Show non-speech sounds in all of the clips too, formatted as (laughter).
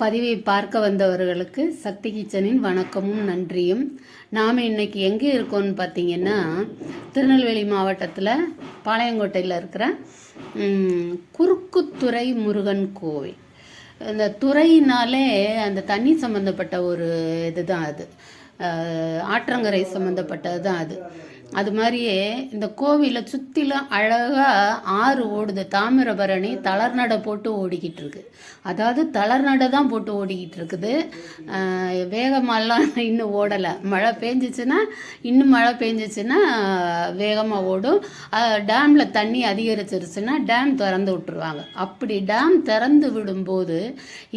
பதிவை பார்க்க வந்தவர்களுக்கு சக்தி கிச்சனின் வணக்கமும் நன்றியும். நாம் இன்னைக்கு எங்கே இருக்கோம்னு பார்த்தீங்கன்னா திருநெல்வேலி மாவட்டத்தில் பாளையங்கோட்டையில் இருக்கிற குறுக்குத்துறை முருகன் கோவில். இந்த துறையினாலே அந்த தண்ணி சம்மந்தப்பட்ட ஒரு இதுதான் அது. ஆற்றங்கரை சம்மந்தப்பட்டது தான் அது. அது மாதிரியே இந்த கோவிலை சுற்றிலும் அழகாக ஆறு ஓடுது. தாமிரபரணி தளர்நடை போட்டு ஓடிக்கிட்டு இருக்கு அதாவது தளர்நடை தான் போட்டு ஓடிக்கிட்டு இருக்குது வேகமாலாம் இன்னும் ஓடலை. மழை பெஞ்சிச்சுன்னா இன்னும் மழை பெஞ்சிச்சுன்னா வேகமாக ஓடும். டேமில் தண்ணி அதிகரிச்சிருச்சுன்னா டேம் திறந்து விட்டுருவாங்க. அப்படி டேம் திறந்து விடும்போது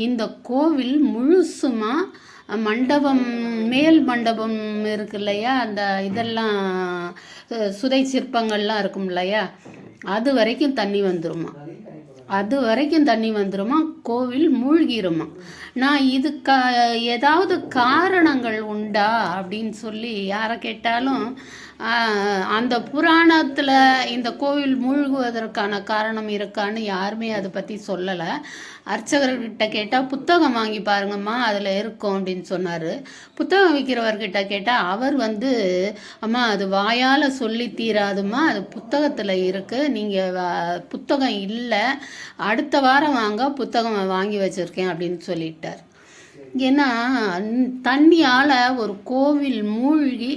இந்த கோவில் முழுசுமாக மண்டபம் மேல் மண்டபம் இருக்கு இல்லையா? அந்த இதெல்லாம் சுதை சிற்பங்கள்லாம் இருக்கும் இல்லையா? அது வரைக்கும் தண்ணி வந்துருமா? அது வரைக்கும் தண்ணி வந்துருமா? கோவில் மூழ்கிருமா? நான் இதுக்கு ஏதாவது காரணங்கள் உண்டா அப்படின்னு சொல்லி யாரை கேட்டாலும் அந்த புராணத்தில் இந்த கோவில் மூழ்குவதற்கான காரணம் இருக்கான்னு யாருமே அதை பற்றி சொல்லலை. அர்ச்சகர்கிட்ட கேட்டால் புத்தகம் வாங்கி பாருங்கம்மா அதில் இருக்கும் அப்படின்னு சொன்னார். புத்தகம் விற்கிறவர்கிட்ட கேட்டால் அவர் வந்து அம்மா அது வாயால் சொல்லி தீராதும்மா அது புத்தகத்தில் இருக்குது நீங்கள் புத்தகம் இல்லை. அடுத்த வாரம் வாங்க புத்தகம் வாங்கி வச்சுருக்கேன் அப்படின்னு சொல்லிட்டார். ஏன்னா தண்ணியால் ஒரு கோவில் மூழ்கி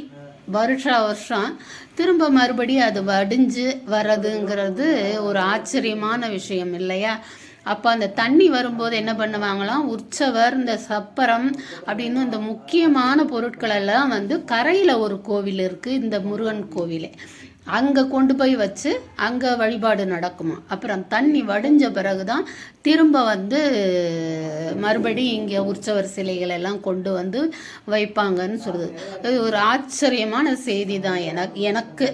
வருஷா வருஷம் திரும்ப மறுபடியும் அது வடிஞ்சு வர்றதுங்கிறது ஒரு ஆச்சரியமான விஷயம் இல்லையா? அப்போ அந்த தண்ணி வரும்போது என்ன பண்ணுவாங்களாம்? உற்சவர் இந்த சப்பரம் அப்படின்னு இந்த முக்கியமான பொருட்களெல்லாம் வந்து கரையில் ஒரு கோவில் இருக்குது இந்த முருகன் கோவிலே. அங்கே கொண்டு போய் வச்சு அங்கே வழிபாடு நடக்குமா? அப்புறம் தண்ணி வடிஞ்ச பிறகு தான் திரும்ப வந்து மறுபடியும் இங்கே உற்சவர் சிலைகளெல்லாம் கொண்டு வந்து வைப்பாங்கன்னு சொல்லுது இது ஒரு ஆச்சரியமான செய்தி தான் எனக்கு எனக்கு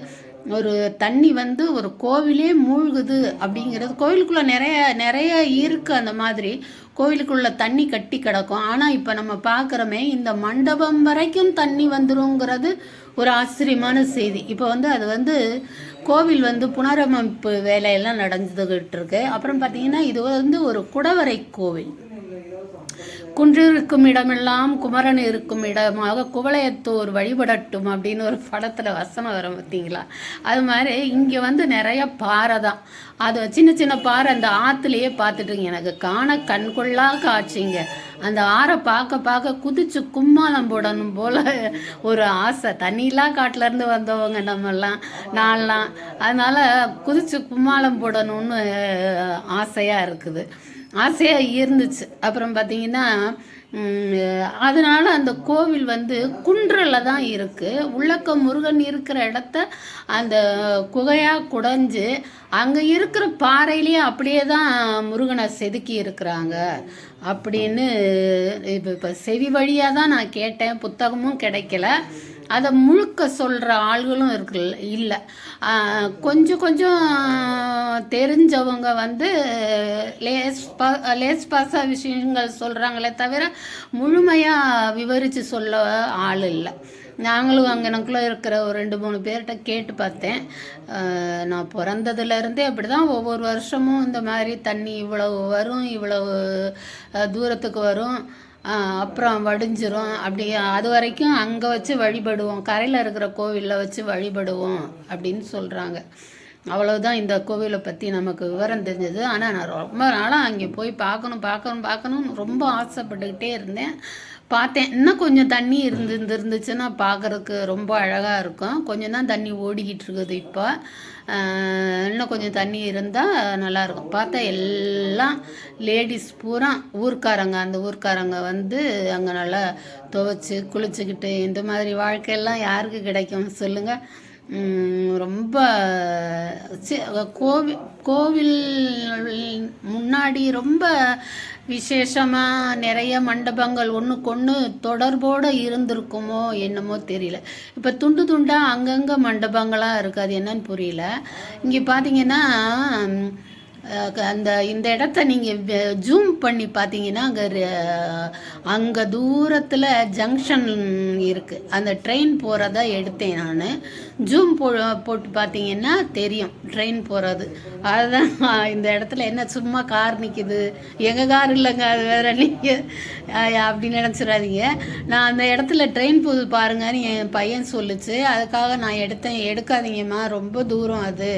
ஒரு தண்ணி வந்து ஒரு கோவிலே மூழ்குது அப்படிங்கிறது கோவிலுக்குள்ளே நிறைய நிறைய இருக்குது அந்த மாதிரி. கோவிலுக்குள்ளே தண்ணி கட்டி கிடக்கும். ஆனால் இப்போ நம்ம பார்க்குறோமே இந்த மண்டபம் வரைக்கும் தண்ணி வந்துருங்கிறது ஒரு ஆச்சரியமான செய்தி. இப்போ வந்து அது வந்து கோவில் வந்து புனரமைப்பு வேலையெல்லாம் நடந்துக்கிட்டு இருக்கு. அப்புறம் பார்த்தீங்கன்னா இது வந்து ஒரு குடவரை கோவில். குன்றிருக்கும் இடமெல்லாம் குமரன் இருக்கும் இடமாக குவளையத்தோர் வழிபடட்டும் அப்படின்னு ஒரு படத்தில் வசனம் வரும் பார்த்தீங்களா? அது மாதிரி இங்கே வந்து நிறைய பாறை தான். அது சின்ன சின்ன பாறை அந்த ஆற்றுலையே பார்த்துட்டுங்க எனக்கு காண கண்கொள்ளா காட்சிங்க. அந்த ஆறை பார்க்க பார்க்க குதிச்சு கும்மாளம் போடணும் போல் ஒரு ஆசை. தண்ணிலாம் காட்டிலேருந்து வந்தவங்க நம்மெல்லாம் நான்லாம். அதனால் குதிச்சு கும்மாளம் போடணும்னு ஆசையாக இருக்குது. ஆசையாக இருந்துச்சு. அப்புறம் பார்த்தீங்கன்னா அதனால் அதனால அந்த கோவில் வந்து குன்றில் தான் இருக்குது உள்ளக்க முருகன் இருக்கிற இடத்த அந்த குகையாக குடைஞ்சு அங்கே இருக்கிற பாறையிலேயே அப்படியே தான் முருகனை செதுக்கி இருக்கிறாங்க. அப்படின்னு இப்போ இப்போ செவி வழியாக தான் நான் கேட்டேன். புத்தகமும் கிடைக்கல. அதை முழுக்க சொல்கிற ஆள்களும் இருக்கு இல்லை. கொஞ்சம் கொஞ்சம் தெரிஞ்சவங்க வந்து லேஸ் பா லேஸ் பாஸாக விஷயங்கள் சொல்கிறாங்களே தவிர முழுமையாக விவரித்து சொல்ல ஆள் இல்லை. நாங்களும் அங்கனக்குள்ளே இருக்கிற ஒரு ரெண்டு மூணு பேர்கிட்ட கேட்டு பார்த்தேன் நான் பிறந்ததுலேருந்தே அப்படி தான் ஒவ்வொரு வருஷமும் இந்த மாதிரி தண்ணி இவ்வளவு வரும் இவ்வளவு தூரத்துக்கு வரும். அப்புறம் வடிஞ்சிரும். அப்படி அது வரைக்கும் அங்கே வச்சு வழிபடுவோம். கரையில் இருக்கிற கோவிலில் வச்சு வழிபடுவோம் அப்படின்னு சொல்கிறாங்க அவ்வளோதான் இந்த கோவிலை பற்றி நமக்கு விவரம் தெரிஞ்சது. ஆனால் நான் ரொம்ப நாளாக அங்கே போய் பார்க்கணும் பார்க்கணும் பார்க்கணும்னு ரொம்ப ஆசைப்பட்டுக்கிட்டே இருந்தேன். பார்த்தேன். இன்னும் கொஞ்சம் தண்ணி இருந்து இருந்துச்சுன்னா பார்க்குறதுக்கு ரொம்ப அழகாக இருக்கும். கொஞ்சம் தான் தண்ணி ஓடிக்கிட்டு இருக்குது இப்போ. இன்னும் கொஞ்சம் தண்ணி இருந்தால் நல்லாயிருக்கும் பார்த்தா எல்லாம் லேடிஸ் பூரா ஊர்க்காரங்க. அந்த ஊர்க்காரங்க வந்து அங்கே நல்லா துவைச்சி குளிச்சுக்கிட்டு இந்த மாதிரி வாழ்க்கையெல்லாம் யாருக்கு கிடைக்கும்? சொல்லுங்கள் ரொம்ப கோவில் கோவில் முன்னாடி ரொம்ப விசேஷமாக நிறைய மண்டபங்கள் ஒன்றுக்கு ஒன்று தொடர்போடு இருந்திருக்குமோ என்னமோ தெரியல. இப்போ துண்டு துண்டாக அங்கங்கே மண்டபங்களாக இருக்குது அது என்னன்னு புரியல. இங்கே பார்த்தீங்கன்னா அந்த இந்த இடத்த நீங்கள் ஜூம் பண்ணி பார்த்தீங்கன்னா அங்கே அங்கே தூரத்தில் ஜங்ஷன் இருக்குது அந்த ட்ரெயின் போகிறத எடுத்தேன் நான். ஜூம் போ போட்டு பார்த்தீங்கன்னா தெரியும். ட்ரெயின் போகிறது அதுதான் இந்த இடத்துல என்ன சும்மா கார் நிற்கிது எங்கள் கார் இல்லைங்க அது வேற நீங்கள் அப்படி நினச்சிடாதீங்க. நான் அந்த இடத்துல ட்ரெயின் போகுது பாருங்கன்னு என் பையன் சொல்லுச்சு. அதுக்காக நான் எடுத்தேன். எடுக்காதீங்கம்மா ரொம்ப தூரம் அது.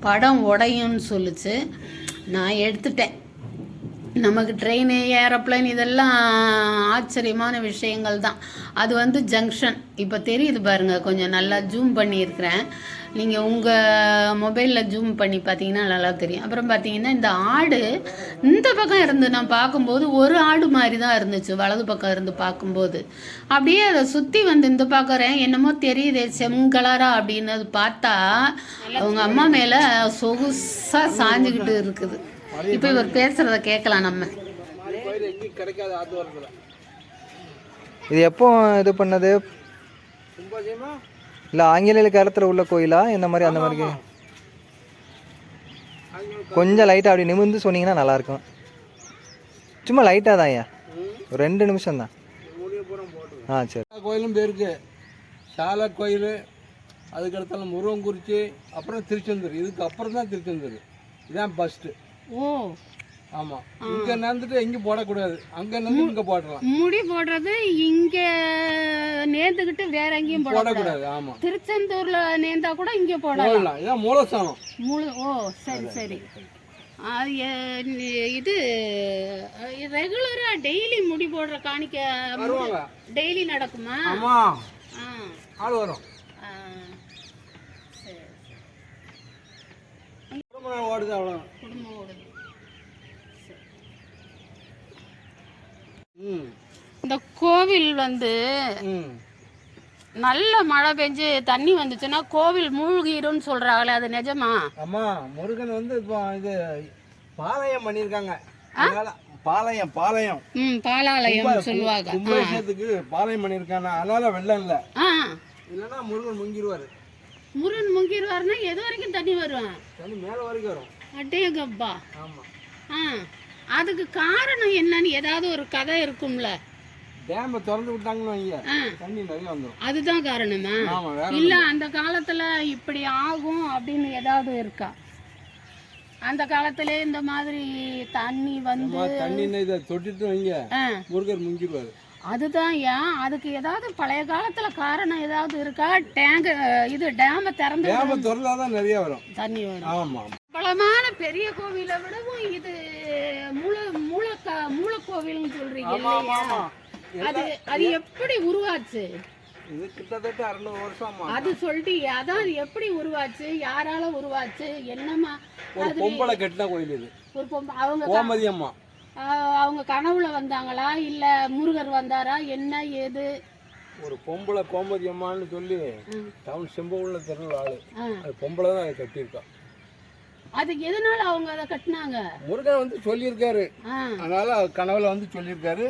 படம் உடையும்னு சொல்லிச்சு. நான் எடுத்துட்டேன். நமக்கு ட்ரெயின் ஏரோப்ளேன் இதெல்லாம் ஆச்சரியமான விஷயங்கள் தான் அது வந்து ஜங்ஷன். இப்போ தெரியுது பாருங்க கொஞ்சம் நல்லா ஜூம் பண்ணியிருக்கிறேன். நீங்கள் உங்கள் மொபைலில் ஜூம் பண்ணி பார்த்தீங்கன்னா நல்லா தெரியும். அப்புறம் பார்த்தீங்கன்னா இந்த ஆடு இந்த பக்கம் இருந்து நான் பார்க்கும்போது ஒரு ஆடு மாதிரி தான் இருந்துச்சு. வலது பக்கம் இருந்து பார்க்கும்போது. அப்படியே அதை சுற்றி வந்து இந்த பார்க்குறேன் என்னமோ தெரியுதே செங்கலரா அப்படின்னு பார்த்தா அவங்க அம்மா மேலே சொகுசாக சாஞ்சுக்கிட்டு இருக்குது. இப்போ இவர் பேசுகிறத கேட்கலாம் நம்ம. இது எப்போ இது பண்ணது? சும்பாசியமா? இல்லை ஆங்கிலேய காலத்தில் உள்ள கோயிலா? இந்த மாதிரி அந்த மாதிரி? கொஞ்சம் லைட்டாக அப்படி நிமிர்ந்து சொன்னீங்கன்னா நல்லாயிருக்கும். சும்மா லைட்டாக தான் ஐயா. ரெண்டு நிமிஷம் தான். ஆ சரி. கோயிலும் பேருக்கு. சால கோயில் அதுக்கடுத்தால முருகன்குறிச்சி அப்புறம் திருச்செந்தூர். இதுக்கு அப்புறம் தான் திருச்செந்தூர். இதான் ஃபஸ்ட்டு ஓ. ஆமாம் இங்கே நடந்துட்டு எங்கேயும் போடக்கூடாது. அங்கே நின்று இங்கே போடலாம் முடி போடுறது இங்க நேர்ந்துக்கிட்டு வேற எங்கேயும் போட போடக்கூடாது ஆமாம் திருச்செந்தூர்ல நேர்ந்தா கூட இங்க போடலாம். போடலாம். இதான் மூலஸ்தானம். முழு ஓ சரி சரி. இது ரெகுலரா டெய்லி முடி போடுற காணிக்க டெய்லி நடக்குமா? ஆமாம் ஆ. ஆள் வரும். ஓடுது அவ்வளோ குடும்பம் ஓடுது ம் இந்த கோவில் வந்து நல்ல மழை பெஞ்சு தண்ணி வந்துச்சுன்னா கோவில் மூழ்கிரும்னு சொல்றாங்களே அது நிஜமா? அம்மா முருகன் வந்து இப்போ இது பாளையம் பண்ணியிருக்காங்க. பாளையம் பாளையம். ம் பாலாலயம் சொல்லுவாங்க. கும்பாபிஷேகத்துக்கு பாளையம் பண்ணியிருக்காங்க. அதனால வெள்ளம் இல்லை. இல்லைன்னா முருகன் முங்கிடுவார் முருகன் முங்கிடுவாருன்னா எது வரைக்கும் தண்ணி வரும்? தண்ணி மேலே வரைக்கும் வரும். அட்டேகப்பா ஆமாம் ஆ. அதுக்கு காரணம் என்னன்னு ஏதாவது ஒரு கதை இருக்கும்ல? டேமை திறந்து விட்டாங்கன்னு வைங்க. தண்ணி நிறைய வந்துடும் அதுதான் காரணமா. இல்ல அந்த காலத்துல இப்படி ஆகும் அப்படின்னு ஏதாவது இருக்கா? அந்த காலத்திலே இந்த மாதிரி தண்ணி வந்து தண்ணி இதை தொட்டுட்டு வைங்க. முருகர் முங்கிடுவார் அதுதான் ஏன்? அதுக்கு ஏதாவது பழைய காலத்துல காரணம் ஏதாவது இருக்கா? டேங்க் இது டேம திறந்து டேமை திறந்தாதான் நிறைய வரும். தண்ணி வரும். ஆமாம் பலமான பெரிய கோவிலை விடவும் இது மூல மூலக்க மூலக்கோவில்னு சொல்றீங்க ஆமாம் இல்லையா? அது அது எப்படி உருவாச்சு? இது கிட்டத்தட்ட அறுநூறு வருஷமா. அது சொல்லிட்டு அதான் அது எப்படி உருவாச்சு? யாரால உருவாச்சு? என்னமா ஒரு பொம்பளை கட்டின கோயில் இது. ஒரு பொம்பை அவங்க கோமதி அம்மா. அவங்க கனவுல வந்தாங்களா? இல்ல முருகர் வந்தாரா? என்ன ஏது? ஒரு பொம்பளை கோமதி அம்மான்னு சொல்லி. டவுன் செம்பவுள்ள திருநூறு ஆளு. அது பொம்பளை தான் அதை கட்டியிருக்கா அது எதனால அவங்க அதை கட்டினாங்க? முருகன் வந்து சொல்லியிருக்காரு. அதனால கனவுல வந்து சொல்லியிருக்காரு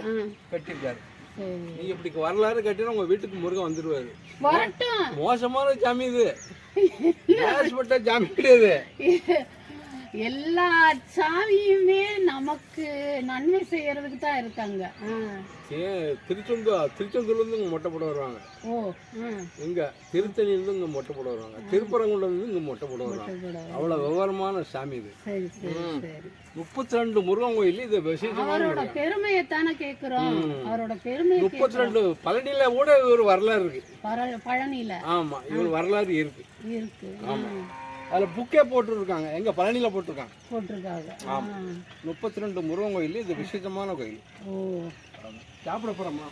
கட்டியிருக்காரு. நீங்க இப்படி வரலாறு கட்டினா உங்க வீட்டுக்கு முருகன் வந்துருவாரு. மோசமான ஜாமி இது. (laughs) ஜாமி கிடையாது (laughs) எல்லா சாமியுமே நமக்கு நன்மை செய்யறதுக்கு தான் இருக்காங்க. திருச்செந்தூர் திருச்செந்தூர்ல இருந்து இங்க மொட்டை போட வருவாங்க. ஓ. இங்க திருத்தணியில இருந்து இங்க மொட்டை போட வருவாங்க. திருப்பரங்குன்றம் இருந்து இங்க மொட்டை போட வருவாங்க. அவ்வளவு விவரமான சாமி இது. முப்பத்தி ரெண்டு முருகன் கோயில் இது அவரோட பெருமையை தானே கேக்குறோம். அவரோட பெருமையை முப்பத்தி ரெண்டு பழனியில கூட ஒரு வரலாறு இருக்கு. பழனியில. ஆமா இவர் வரலாறு இருக்கு. இருக்கு. ஆமா. அதுல புக்கே போட்டுருக்காங்க. எங்க பழனியில போட்டிருக்காங்க. போட்டிருக்காங்க. ஆ. முப்பத்தி ரெண்டு முருகன் கோயில். இது விசேஷமான கோயில். ஓ. சாப்பிட போறோமா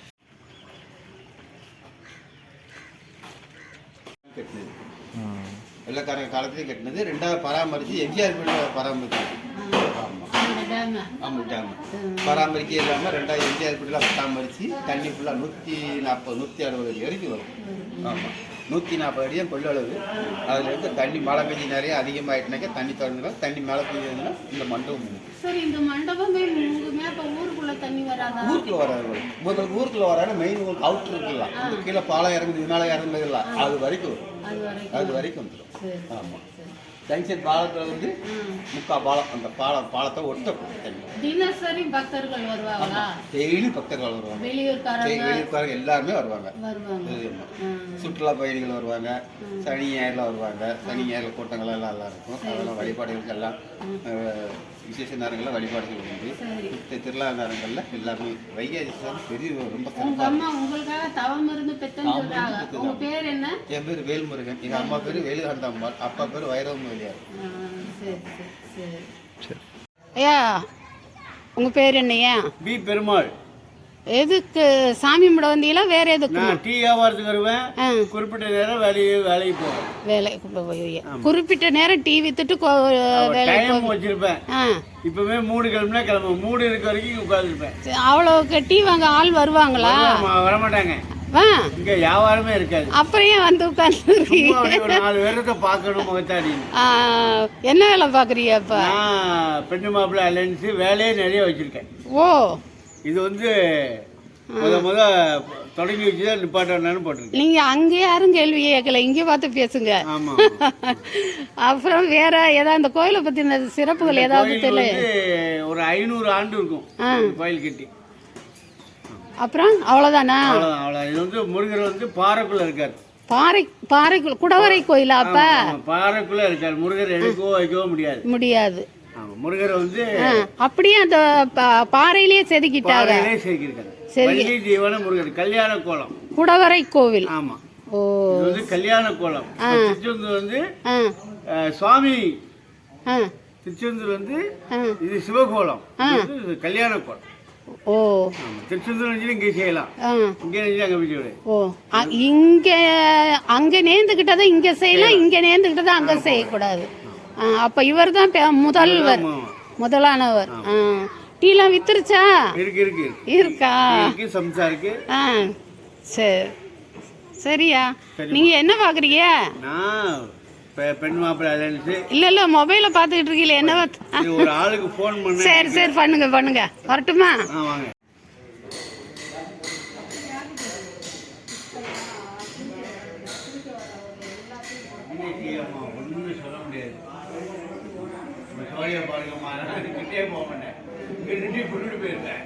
கட்டினது. வெள்ளக்காரங்க காலத்துலேயும் கட்டினது. ரெண்டாவது பராமரித்து எம்ஜிஆர் பீரியட் பராமரிச்சு. ஆமாம் டேம ஆமாம் பராமரிக்க இல்லாமல் ரெண்டாவது எம்ஜிஆர் பீரியடில் பராமரித்து தண்ணி ஃபுல்லாக நூற்றி நாற்பது நூற்றி அறுபது வரைக்கும் வரும். ஆமாம் நூற்றி நாற்பது அடியும் கொள்ளளவு. அதில் இருந்து தண்ணி மழை பெஞ்சு நிறைய அதிகமாகிட்டுனாக்கா தண்ணி திறந்துடும். தண்ணி மழை பெஞ்சதுன்னா இந்த மண்டபம். சரி இந்த மண்டபமே ஊருக்குள்ள தண்ணி வராதா? ஊருக்குள்ள வராது முதல்ல ஊருக்குள்ள வராது மெயின் ஊருக்கு அவுட்ரு இருக்குல்ல இந்த கீழே பாலம் இறங்குது இது மேலே இறங்குது இல்லை அது வரைக்கும் அது வரைக்கும் வந்துடும் ஆமாம். ஜங்ஷன் பாலத்தில் வந்து முக்கா பாலம் அந்த பாலம் பாலத்தை ஒட்ட தண்ணி. தினசரி பக்தர்கள் வருவாங்களா? டெய்லி பக்தர்கள் வருவாங்க. வெளியூர்காரங்க வெளியூர்காரங்க எல்லாருமே வருவாங்க. வருவாங்க. சுற்றுலா பயணிகள் வருவாங்க சனி ஞாயிறுல வருவாங்க. சனி ஞாயிறு கூட்டங்கள் எல்லாம் எல்லாம் இருக்கும். அதெல்லாம் வழிபாடுகளுக்கு எல்லாம் விசேஷ நேரங்களில் வழிபாடுகள் உண்டு. திருவிழா நேரங்களில் எல்லாமே வைகாசி சாமி பெரிய ரொம்ப என் பேர் வேல்முருகன். எங்கள் அம்மா பேர் வேலுகாந்த அம்மாள் அப்பா பேர் வைரவ வெளியார் ஆ, சரி சரி சரி. சரி. ஐயா உங்க பேர் என்னையா பி. பெருமாள். எதுக்கு? சாமி கும்பிட வந்தீங்களா? வேற எதுக்கு? நான் டீ வியாபாரத்துக்கு வருவேன். குறிப்பிட்ட நேரம் வேலையை வேலைக்கு போவேன். வேலைக்கு போய் குறிப்பிட்ட நேரம் டீ வித்துட்டு டைம் வச்சிருப்பேன். இப்பவே மூடு கிளம்புனா கிளம்ப மூடு இருக்க வரைக்கும் உட்காந்துருப்பேன் சரி, அவ்வளோ டீ வாங்க ஆள் வருவாங்களா? வரமாட்டாங்க. இங்க வியாபாரமே இருக்காது. அப்புறம் ஏன் வந்து ஒரு நாலு பேரத்தை பார்க்கணும் முகத்தாடின்னு என்ன வேலை பார்க்குறீங்க அப்போ? பெண்ணு மாப்பிள்ளை அலைன்ஸு வேலையே நிறைய வச்சிருக்கேன். ஓ. இது வந்து முத முத தொடங்கி வச்சுதான் நிப்பாட்டணும்னு போட்டிருக்கேன் நீங்க அங்கே யாரும் கேள்வி கேட்கல இங்கே பார்த்து பேசுங்க. ஆமா (laughs) அப்புறம் வேற ஏதாவது அந்த கோயிலை பத்தின சிறப்புகள் ஏதாவது தெரியல? ஒரு ஐநூறு ஆண்டு இருக்கும் கோயில் கட்டி. அப்புறம்? அவ்வளோதானா அவ்வளோதான் அவ்வளோ இது வந்து முருகர் வந்து பாறைக்குள்ள இருக்கார். பாறை பாறைக்குள்ள குடவரை கோயிலா அப்ப? பாறைக்குள்ள இருக்கார். முருகர் எடுக்கவோ வைக்கவோ முடியாது. முடியாது. அப்படியே அந்த பாறையிலேயே செதுக்கிட்டாங்க. சரி. ஜீவன முருகர் கல்யாண கோலம். குடவரை கோவில். ஆமா. ஓ. இது வந்து கல்யாண கோலம். திருச்செந்தூர் வந்து சுவாமி. திருச்செந்தூர் வந்து இது சிவகோலம். கல்யாண கோலம். ஓ. திருச்செந்தூர் இங்கே செய்யலாம். இங்கே அங்கே ஓ. இங்க அங்க நேர்ந்துக்கிட்டதை இங்க செய்யலாம் இங்க நேர்ந்துக்கிட்டதை அங்க செய்யக்கூடாது. அப்ப இவர் தான் முதல்வர். முதலானவர். டீலாம் வித்துருச்சா? இருக்கு இருக்கு இருக்கு. சம்சா ஆ சரி சரியா. நீங்க என்ன பாக்குறீங்க? பெண் மாப்பிள்ளை இல்ல இல்ல மொபைல பாத்துக்கிட்டு இருக்கீங்களே என்ன ஒரு ஆளுக்கு ஃபோன் பண்ண சரி சரி பண்ணுங்க பண்ணுங்க. வரட்டுமா? வாங்க. வழியை சோழியை பாருங்கம்மா நான் கிட்டே போக மாட்டேன். இங்கே நின்று கொண்டுட்டு போயிருக்கேன்